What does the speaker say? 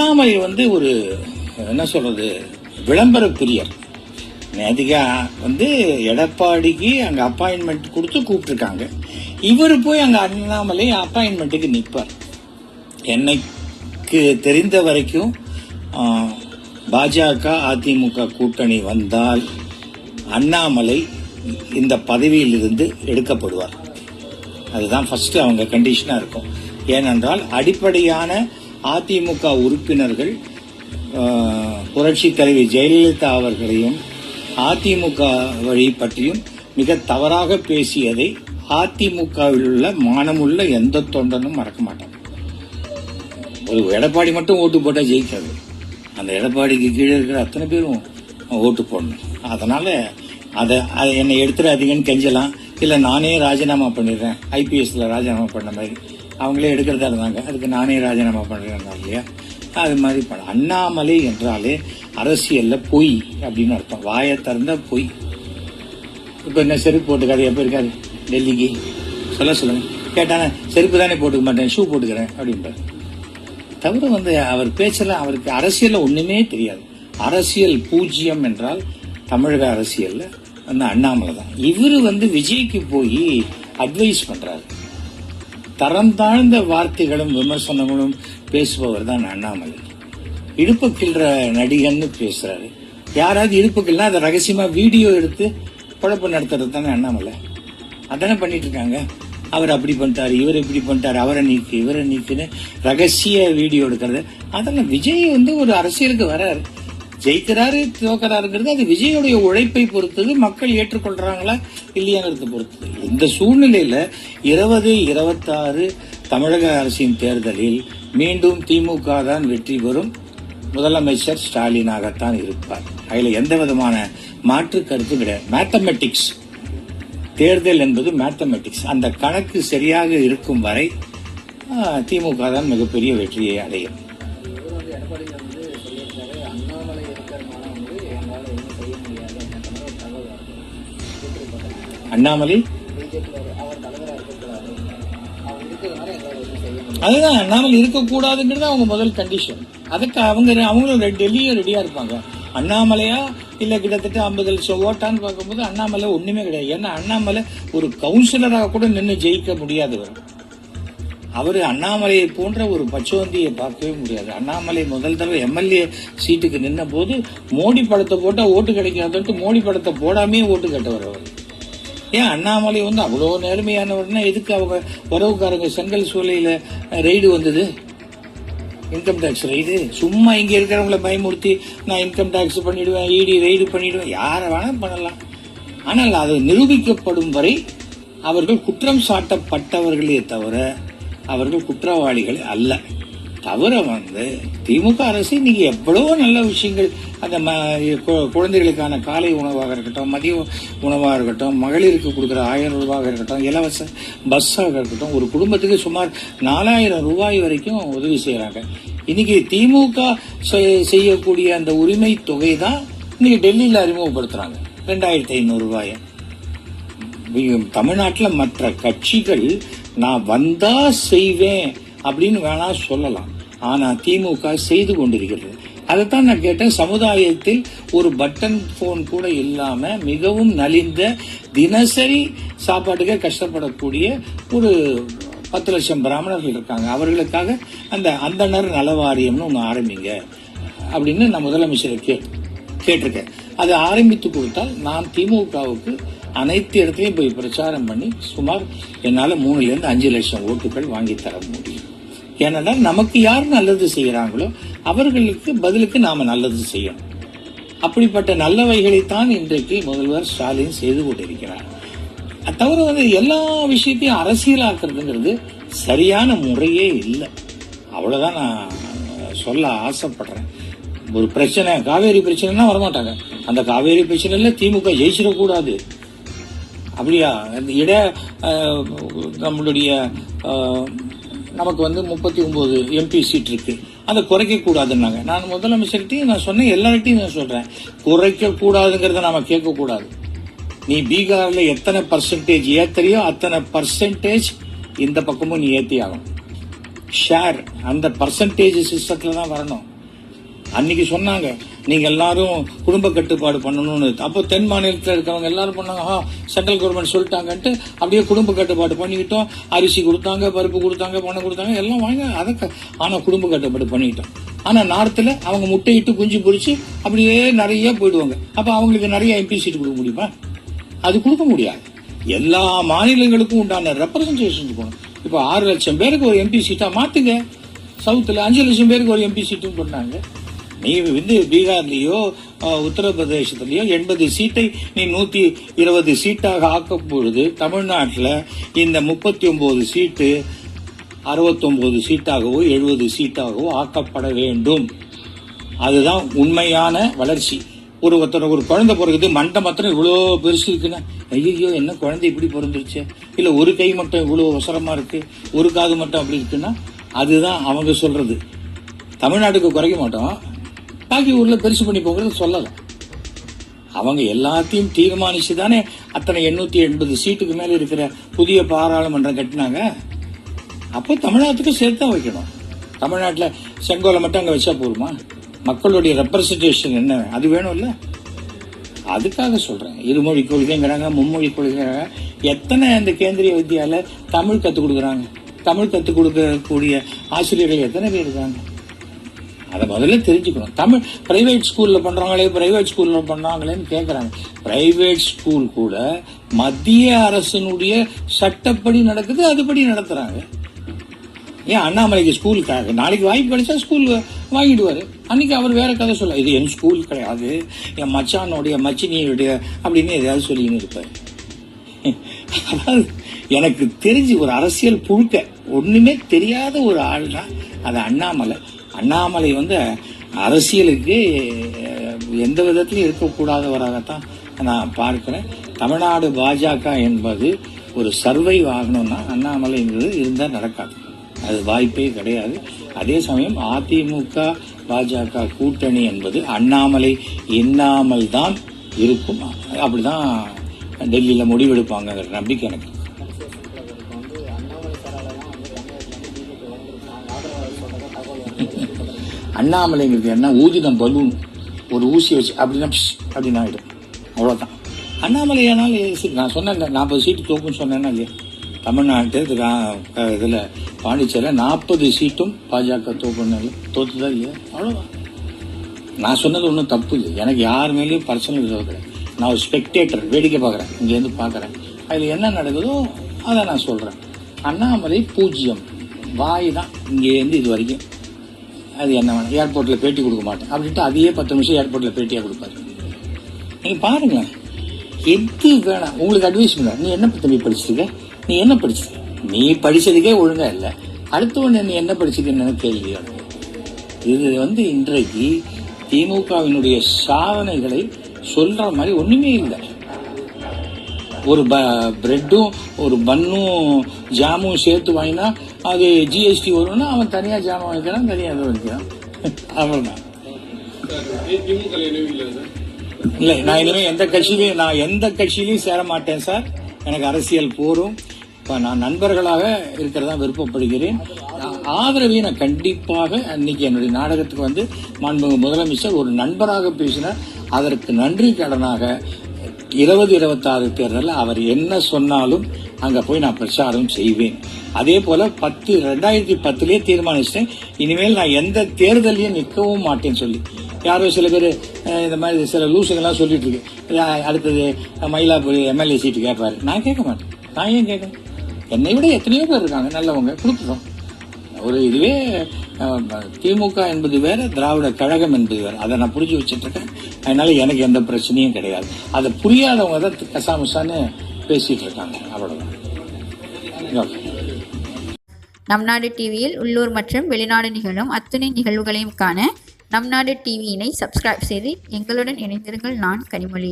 அண்ணாமலை வந்து ஒரு என்ன சொல்றது விளம்பர பிரியர் நேதிகா வந்து எடப்பாடிக்கு அங்கே அப்பாயின்மெண்ட் கொடுத்து கூப்பிட்டுருக்காங்க. இவர் போய் அங்கே அண்ணாமலை அப்பாயின்மெண்ட்டுக்கு நிற்பார் என்னைக்கு தெரிந்த வரைக்கும் பாஜக அதிமுக கூட்டணி வந்தால் அண்ணாமலை இந்த பதவியிலிருந்து எடுக்கப்படுவார். அதுதான் ஃபஸ்ட்டு அவங்க கண்டிஷனாக இருக்கும். ஏனென்றால் அடிப்படையான அதிமுக உறுப்பினர்கள் புரட்சி தலைவி ஜெயலலிதா அவர்களையும் அதிமுக வழி பற்றியும் மிக தவறாக பேசியதை அதிமுகவில் உள்ள மானமுள்ள எந்த தொண்டனும் மறக்க மாட்டாங்க. ஒரு எடப்பாடி மட்டும் ஓட்டு போட்டால் ஜெயிக்காது. அந்த எடப்பாடிக்கு கீழே இருக்கிற அத்தனை பேரும் ஓட்டு போடணும். அதனால் அதை அதை என்னை எடுத்துடாதீங்கன்னு கெஞ்சலாம். இல்லை நானே ராஜினாமா பண்ணிடுறேன். ஐபிஎஸ்ல ராஜினாமா பண்ண மாதிரி. அவங்களே எடுக்கிறதா இருந்தாங்க. அதுக்கு நானே ராஜினாமா பண்ணுறேன் இல்லையா? அது மாதிரி பண்ண அண்ணாமலை என்றாலே அரசியலில் பொய் அப்படின்னு அர்த்தம். வாயை திறந்த பொய். இப்போ என்ன செருப்பு போட்டுக்காது எப்போ இருக்காது டெல்லிக்கு. சொல்ல சொல்லுங்க. கேட்டானே செருப்பு தானே போட்டுக்க மாட்டேன் ஷூ போட்டுக்கிறேன் அப்படின்றார் தவிர வந்து அவர் பேச்செல்லாம் அவருக்கு அரசியலில் ஒன்றுமே தெரியாது. அரசியல் பூஜ்ஜியம் என்றால் தமிழக அரசியலில் அந்த அண்ணாமலை தான். இவரு வந்து விஜய்க்கு போய் அட்வைஸ் பண்ணுறாரு தரம் தாழ்ந்த வார்த்தைகளும் விமர்சனங்களும் பேசுபவர் தான் அண்ணாமலை. இடுப்பு கிள்ற நடிகன்னு பேசுறாரு. யாராவது இடுப்பு கிள்ளா அதை ரகசியமா வீடியோ எடுத்து குழப்பம் நடத்துறது தானே அண்ணாமலை. அதானே பண்ணிட்டு இருக்காங்க அவர் அப்படி பண்ணிட்டாரு இவர் இப்படி பண்ணிட்டாரு அவரை நீக்கு இவரை நீக்குன்னு ரகசிய வீடியோ எடுக்கிறது. அதெல்லாம் விஜய் வந்து ஒரு அரசியலுக்கு வராரு. ஜெயிக்கிறாரு தோக்கறாருங்கிறது அது விஜயோடைய உழைப்பை பொறுத்தது மக்கள் ஏற்றுக்கொள்றாங்களா இல்லையாங்கிறத பொறுத்தது. இந்த சூழ்நிலையில இருபது இருபத்தாறு தமிழக அரசின் தேர்தலில் மீண்டும் திமுக தான் வெற்றி பெறும். முதலமைச்சர் ஸ்டாலினாகத்தான் இருப்பார். அதில் எந்த விதமான மாற்று கருத்து கிடையாது. மேத்தமெட்டிக்ஸ் தேர்தல் என்பது மேத்தமெட்டிக்ஸ் அந்த கணக்கு சரியாக இருக்கும் வரை திமுக தான் மிகப்பெரிய வெற்றியை அடையும். அண்ணாமலை? அதுதான் அண்ணாமலை இருக்கக்கூடாதுங்கிறது அவங்க முதல் கண்டிஷன் அதுக்கு அவங்க அவங்களும் ரெ- டெல்லியும் ரெடியா இருப்பாங்க. அண்ணாமலையா? இல்ல கிட்டத்தட்ட ஐம்பது லட்சம் ஓட்டான்னு பார்க்கும்போது அண்ணாமலை ஒண்ணுமே கிடையாது. ஏன்னா அண்ணாமலை ஒரு கவுன்சிலராக கூட நின்று ஜெயிக்க முடியாதவர் அவர். அண்ணாமலையை போன்ற ஒரு பச்சோந்தியை பார்க்கவே முடியாது. அண்ணாமலை முதல் தடவை எம்எல்ஏ சீட்டுக்கு நின்ன போது மோடி படத்தை போட்டால் ஓட்டு கிடைக்காதுன்ட்டு மோடி படத்தை போடாமே ஓட்டு கட்டவர் அவர். ஏன் அண்ணாமலை வந்து அவ்வளோ நேர்மையானவர்னா எதுக்கு அவங்க உறவுக்காரங்க செங்கல் சூழலையில் ரெய்டு வந்தது? இன்கம் டேக்ஸ் ரைடு சும்மா இங்கே இருக்கிறவங்கள பயமுறுத்தி நான் இன்கம் டேக்ஸ் பண்ணிவிடுவேன் இடி ரைடு பண்ணிவிடுவேன் யாரை வேணால் பண்ணலாம். ஆனால் அது நிரூபிக்கப்படும் வரை அவர்கள் குற்றம் சாட்டப்பட்டவர்களே தவிர அவர்கள் குற்றவாளிகள் அல்ல. தவிர வந்து திமுக அரசு இன்னைக்கு எவ்வளவோ நல்ல விஷயங்கள் அந்த ம- குழந்தைகளுக்கான காலை உணவாக இருக்கட்டும் மதிய உணவாக இருக்கட்டும் மகளிருக்கு கொடுக்குற ஆயிரம் ரூபாயாக இருக்கட்டும் இலவச பஸ்ஸாக இருக்கட்டும் ஒரு குடும்பத்துக்கு சுமார் நாலாயிரம் ரூபாய் வரைக்கும் உதவி செய்கிறாங்க இன்னைக்கு திமுக செய்- செய்யக்கூடிய அந்த உரிமை தொகை தான் இன்னைக்கு டெல்லியில் அறிமுகப்படுத்துகிறாங்க ரெண்டாயிரத்தி ஐநூறு ரூபாயை. தமிழ்நாட்டில் மற்ற கட்சிகள் நான் வந்தா செய்வேன் அப்படின்னு வேணா சொல்லலாம். ஆனா திமுக செய்து கொண்டிருக்கிறது. அதைத்தான் நான் கேட்டேன். சமுதாயத்தில் ஒரு பட்டன் போன் கூட இல்லாம மிகவும் நலிந்த தினசரி சாப்பாட்டுக்கே கஷ்டப்படக்கூடிய ஒரு பத்து லட்சம் பிராமணர்கள் இருக்காங்க. அவர்களுக்காக அந்த அந்தணர் நலவாரியம்னு ஒன்று ஆரம்பிங்க அப்படின்னு நான் முதலமைச்சரை கே கேட்டிருக்கேன். அதை ஆரம்பித்து கொடுத்தால் நான் திமுகவுக்கு அனைத்து இடத்துலையும் போய் பிரச்சாரம் பண்ணி சுமார் என்னால் மூணுலேருந்து அஞ்சு லட்சம் ஓட்டுகள் வாங்கி தர முடியும். ஏனென்றால் நமக்கு யார் நல்லது செய்கிறாங்களோ அவர்களுக்கு பதிலுக்கு நாம் நல்லது செய்யணும். அப்படிப்பட்ட நல்லவைகளைத்தான் இன்றைக்கு முதல்வர் ஸ்டாலின் செய்து கொண்டிருக்கிறார். தவிர வந்து எல்லா விஷயத்தையும் அரசியலாக்குறதுங்கிறது சரியான முறையே இல்லை. அவ்வளோதான் நான் சொல்ல ஆசைப்படுறேன். ஒரு பிரச்சனை காவேரி பிரச்சனைனா வரமாட்டாங்க. அந்த காவேரி பிரச்சனையில் திமுக ஜெயிச்சிடக்கூடாது. அப்படியா? அந்த இட நம்மளுடைய நமக்கு வந்து முப்பத்தி ஒன்பது எம்பி சீட் இருக்கு. அதை குறைக்க கூடாதுன்னாங்க நான் முதலமைச்சர்கிட்டையும் நான் சொன்னேன் எல்லார்கிட்டையும் நான் சொல்றேன். குறைக்க கூடாதுங்கிறத நாம நீ பீகாரில் எத்தனை பர்சன்டேஜ் ஏத்தறியோ அத்தனை பர்சன்டேஜ் இந்த பக்கமும் நீ ஏத்தி ஆகணும். ஷேர் அந்த பர்சன்டேஜ் சிஸ்டத்தில் தான் வரணும். அன்னைக்கு சொன்னாங்க நீங்க எல்லாரும் குடும்ப கட்டுப்பாடு பண்ணணும்னு அப்போ தென் மாநிலத்தில் இருக்கவங்க எல்லாரும் பண்ணாங்க ஆ சென்ட்ரல் கவர்மெண்ட் சொல்லிட்டாங்கன்ட்டு அப்படியே குடும்ப கட்டுப்பாடு பண்ணிக்கிட்டோம். அரிசி கொடுத்தாங்க பருப்பு கொடுத்தாங்க பணம் கொடுத்தாங்க எல்லாம் வாங்க அதை ஆனால் குடும்ப கட்டுப்பாடு பண்ணிக்கிட்டோம். ஆனால் நார்த்தில் அவங்க முட்டையிட்டு குஞ்சு பொறிச்சு அப்படியே நிறைய போயிடுவாங்க. அப்போ அவங்களுக்கு நிறைய எம்பி சீட் கொடுக்க முடியுமா? அது கொடுக்க முடியாது. எல்லா மாநிலங்களுக்கும் உண்டான ரெப்ரசன்டேஷன் போகணும் இப்போ ஆறு லட்சம் பேருக்கு ஒரு எம்பி சீட்டாக மாற்றுங்க சவுத்தில் அஞ்சு லட்சம் பேருக்கு ஒரு எம்பி சீட்டும் பண்ணாங்க நீ வந்து பீகார்லயோ அஹ், உத்தரப்பிரதேசத்திலயோ எண்பது சீட்டை நீ நூத்தி இருபது சீட்டாக ஆக்கும் பொழுது தமிழ்நாட்டில் இந்த முப்பத்தி ஒன்பது சீட்டு அறுபத்தொம்பது சீட்டாகவோ எழுபது சீட்டாகவோ ஆக்கப்பட வேண்டும். அதுதான் உண்மையான வளர்ச்சி. ஒரு ஒருத்தர் ஒரு குழந்தை பிறகுது மண்டை மாத்திரம் இவ்வளோ பெருசு இருக்குன்னா ஐயோ என்ன குழந்தை இப்படி பிறந்துருச்சு? இல்லை ஒரு கை மட்டும் இவ்வளோ அவசரமாக இருக்குது ஒரு காது மட்டும் அப்படி இருக்குன்னா அதுதான் அவங்க சொல்கிறது தமிழ்நாட்டுக்கு குறைக்க மாட்டோம். பாக்கி ஊர்ல பெருசு பண்ணி போகிறது சொல்லலை. அவங்க எல்லாத்தையும் தீர்மானிச்சு தானே அத்தனை எண்ணூத்தி எண்பது சீட்டுக்கு மேல இருக்கிற புதிய பாராளுமன்றம் கட்டினாங்க. அப்போ தமிழ்நாட்டுக்கும் சேர்த்து தான் வைக்கணும். தமிழ்நாட்டில் செங்கோலை மட்டும் அங்கே வச்சா போருமா மக்களுடைய ரெப்ரசன்டேஷன் என்ன? அது வேணும்ல? அதுக்காக சொல்கிறேன் இருமொழி கொள்கைங்கிறாங்க மும்மொழி கொள்கைங்கிறாங்க. எத்தனை அந்த கேந்திரிய வித்தியாவில் தமிழ் கற்றுக் கொடுக்குறாங்க? தமிழ் கற்றுக் கொடுக்கக்கூடிய ஆசிரியர்கள் எத்தனை பேர் இருக்காங்க? அதை முதல்ல தெரிஞ்சுக்கணும். தமிழ் பிரைவேட் ஸ்கூலில் பண்ணுறாங்களே பிரைவேட் ஸ்கூலில் பண்ணுறாங்களேன்னு கேட்குறாங்க பிரைவேட் ஸ்கூல் கூட மத்திய அரசினுடைய சட்டப்படி நடக்குது அதுபடி நடத்துகிறாங்க ஏன் அண்ணாமலைக்கு ஸ்கூல் நாளைக்கு வாய்ப்பு கிடைச்சா ஸ்கூல் வாங்கிடுவாரு. அன்னைக்கு அவர் வேற கதை சொல்ல இது என் ஸ்கூல் கிடையாது. என் மச்சானுடைய மச்சினியுடைய அப்படின்னு எதையாவது சொல்லின்னு இருப்பார். அதாவது எனக்கு தெரிஞ்சு ஒரு அரசியல் புழுக்க ஒன்றுமே தெரியாத ஒரு ஆள்னா அது அண்ணாமலை. அண்ணாமலை வந்து அரசியலுக்கு எந்த விதத்திலும் இருக்கக்கூடாதவராகத்தான் நான் பார்க்கிறேன். தமிழ்நாடு பாஜக என்பது ஒரு சர்வை ஆகணும்னா அண்ணாமலைங்கிறது இருந்தால் நடக்காது. அது வாய்ப்பே கிடையாது. அதே சமயம் அதிமுக பாஜக கூட்டணி என்பது அண்ணாமலை இன்னாமல் தான் இருக்கும். அப்படிதான் டெல்லியில் முடிவெடுப்பாங்கிற நம்பிக்கை எனக்கு. அண்ணாமலைங்கிறது என்ன ஊதிதம் பலூன் ஒரு ஊசி வச்சு அப்படின்னா அப்படின்னு ஆகிடும் அவ்வளோதான் அண்ணாமலை ஆனாலும் சரி, நான் சொன்னேன் நாற்பது சீட்டு தோக்குன்னு சொன்னேன்னா இல்லையா? தமிழ்நாட்டு இதில் பாண்டிச்சேரியில் நாற்பது சீட்டும் பாஜக தோக்குனால தோத்துதான் இல்லையா? அவ்வளோதான் நான் சொன்னது ஒன்றும் தப்பு இல்லை. எனக்கு யார் மேலேயும் பர்சனல் கிடையாது நான் ஒரு ஸ்பெக்டேட்டர் வேடிக்கை பார்க்குறேன் இங்கேருந்து பார்க்குறேன். அதில் என்ன நடக்குதோ அதை நான் சொல்கிறேன் அண்ணாமலை பூஜ்ஜியம். வாய் தான் இங்கேருந்து இது வரைக்கும். அது என்ன வேணும்? ஏர்போர்ட்டில் பேட்டி கொடுக்க மாட்டேன். அப்படின்ட்டு அதையே பத்து நிமிஷம் ஏர்போர்ட்டில் பேட்டியாக கொடுப்பாரு. நீங்கள் பாருங்களேன். எது வேணாம். உங்களுக்கு அட்வைஸ் பண்ண நீ என்ன தம்பி படிச்சிருக்க? நீ என்ன படிச்சிருக்க நீ படிச்சதுக்கே ஒழுங்கா இல்லை. அடுத்தவன் நீ என்ன படிச்சிருக்கன்னு கேள்வி இது வந்து இன்றைக்கு திமுகவினுடைய சாதனைகளை சொல்ற மாதிரி ஒண்ணுமே இல்லை. ஒரு ப பிரெட்டும் ஒரு பன்னும் ஜாமும் சேர்த்து வாங்கினா அது ஜிஎஸ்டி வரும்னா அவன் தனியா ஜாமான் வாங்கிக்கிறான் தனியா அதை வாங்கிக்கிறான். அவ்வளவுதான். இல்லை நான் இனிமேல் எந்த கட்சியிலையும் நான் எந்த கட்சியிலையும் சேர மாட்டேன் சார். எனக்கு அரசியல் போரும். இப்போ நான் நண்பர்களாக இருக்கிறதா விருப்பப்படுகிறேன். ஆதரவை நான் கண்டிப்பாக அன்னைக்கு என்னுடைய நாடகத்துக்கு வந்து மாண்புமிகு முதலமைச்சர் ஒரு நண்பராக பேசினார். அதற்கு நன்றி கடனாக இருபது இருபத்தாறு தேர்தலில் அவர் என்ன சொன்னாலும் அங்க போய் நான் பிரச்சாரம் செய்வேன். அதே போல பத்து ரெண்டாயிரத்தி பத்துலேயே தீர்மானிச்சிட்டேன். இனிமேல் நான் எந்த தேர்தலையும் நிற்கவும் மாட்டேன்னு சொல்லி. யாரோ சில பேர் இந்த மாதிரி சில லூசுங்கெல்லாம் சொல்லிட்டு இருக்கு அடுத்தது மயிலாப்பூர் எம்எல்ஏ சீட்டு கேட்பாரு. நான் கேட்க மாட்டேன். நான் ஏன் கேட்கணும்? என்னை விட எத்தனையோ பேர் இருக்காங்க. நல்லவங்க. கொடுத்துட்டோம். ஒரு இதுவே திமுக என்பது வேற திராவிட கழகம் என்பது வேற. அதை நான் புரிஞ்சு வச்சுட்டு இருக்கேன். அதனால எனக்கு எந்த பிரச்சனையும் கிடையாது. அதை புரியாதவங்க தான் கசாமுசான்னு பேசிட்டு இருக்காங்க அவ்வளவுதான் நம் நாடு டிவியில் உள்ளூர் மற்றும் வெளிநாடு நிகழும் அத்துணை நிகழ்வுகளையும் காண நம் நாடு டிவியினை சப்ஸ்கிரைப் செய்து எங்களுடன் இணைந்திருங்கள் நான் கனிமொழி.